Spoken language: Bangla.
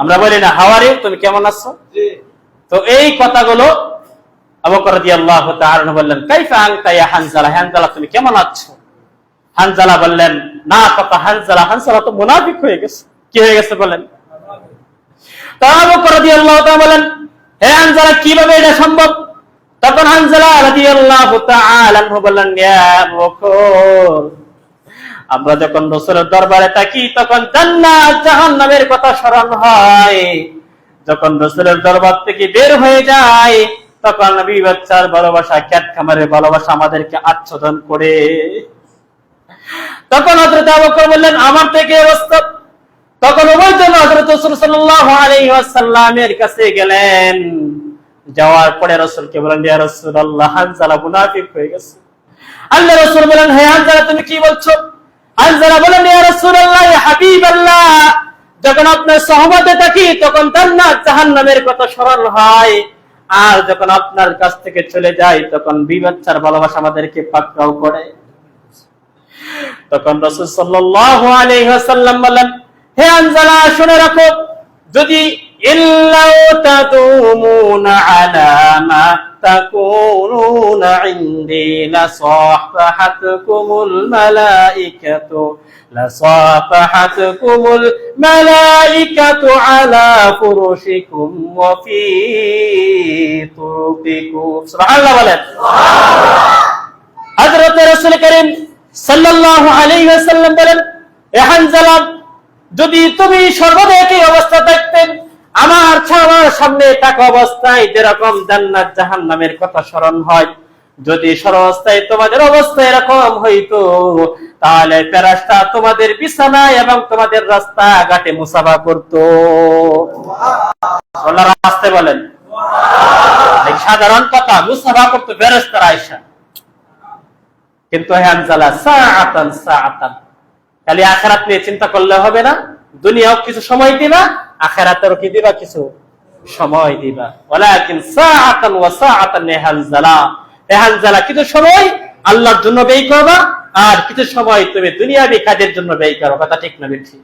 আমরা বলি না ইউ তুমি কেমন আছো? তো এই কথাগুলো আবু বকর রাদিয়াল্লাহু বললেন কাইফা আনতা ইয়া হানজালা? হানজালা তুমি কেমন আছো? হানজালা বললেন না কথা হানজালা হানজালা তো মুনাফিক হয়ে গেছে। কি হয়ে গেছে বলেন? তো আবু বকর রাদিয়াল্লাহু বলেন হে হানজালা কীভাবে এটা সম্ভব? তখন হানজালা রাদিয়াল্লাহু তাআলা আনহু বললেন ইয়া বকর আমরা যখন রসুলের দরবারে থাকি, তখন জান্নাত, জাহান্নামের কথা স্মরণ হয়। যখন রসুলের দরবার থেকে বের হয়ে যায়, তখন নবী বাচ্চার ভালোবাসা ক্যাট খামারের ভালোবাসা আমাদেরকে আচ্ছাদন করে। তখন হযরত আবু বকর বললেন, আমার থেকে অবস্থা তখন ওই জন্য হযরত রাসূল সাল্লাল্লাহু কাছে গেলেন। যাওয়ার পরে রাসূলকে বলেন ইয়া রাসূলুল্লাহ, হানজালা হয়ে গেছে। আল্লাহ রাসূল বলেন হে হানজালা, তুমি কি বলছো? হানজালা বলেন, ইয়া রাসূলুল্লাহ হাবিবাল্লাহ, যখন আপনার সহমতে থাকি, তখন জাহান্নামের কথা স্মরণ হয়। আর যখন আপনার কাছ থেকে চলে যায় তখন বিবাচ্চার ভালোবাসা আমাদেরকে পাকড়াও করে। তখন রাসূল সাল্লাল্লাহু আলাইহি ওয়াসাল্লাম বলেন, হে আনজালা, শুনে রাখো, যদি ইল্লাউ তাদুমুনা আলা মা তাকুনুনা ইনদি লাসাফাহাতকুমুল মালাইকাতু লাসাফাহাতকুমুল মালাইকাতু আলা ফুরুশিকুম ওয়া ফি তুরুকিকুম সুবহানাল্লাহ বলেন হযরত রাসূল করিম সাল্লাল্লাহু আলাইহি ওয়াসাল্লাম বলেন এ হানজালা যদি তুমি সর্বদা একই অবস্থা সামনে থাকা অবস্থায় যেরকম জান্নাত জাহান্নামের কথা স্মরণ হয়, যদি সর্বাবস্থায় তোমাদের অবস্থা এরকম হইতো, তাহলে ফেরাস্তা তোমাদের বিছানায় এবং তোমাদের রাস্তা ঘাটে মুসাফা করতো। আল্লাহ রাস্তে বলেন সাধারণ কথা, মুসাফা করতো ফেরেস্তার আয়সা কিন্তু হানজালা সাআতান সাআতান। খালি আখেরাত নিয়ে চিন্তা করলে হবে না, দুনিয়াও কিছু সময় দিবা, আখেরাতেরও কি দিবা কিছু? সময় দিবা। ওয়ালাকিন সাআতান ওয়া সাআতান নেহাল জালা হে জালা কিছু সময় আল্লাহর জন্য ব্যয় করবা, আর কিছু সময় তুমি দুনিয়াবি কাজের জন্য ব্যয় করো কথা ঠিক না ঠিক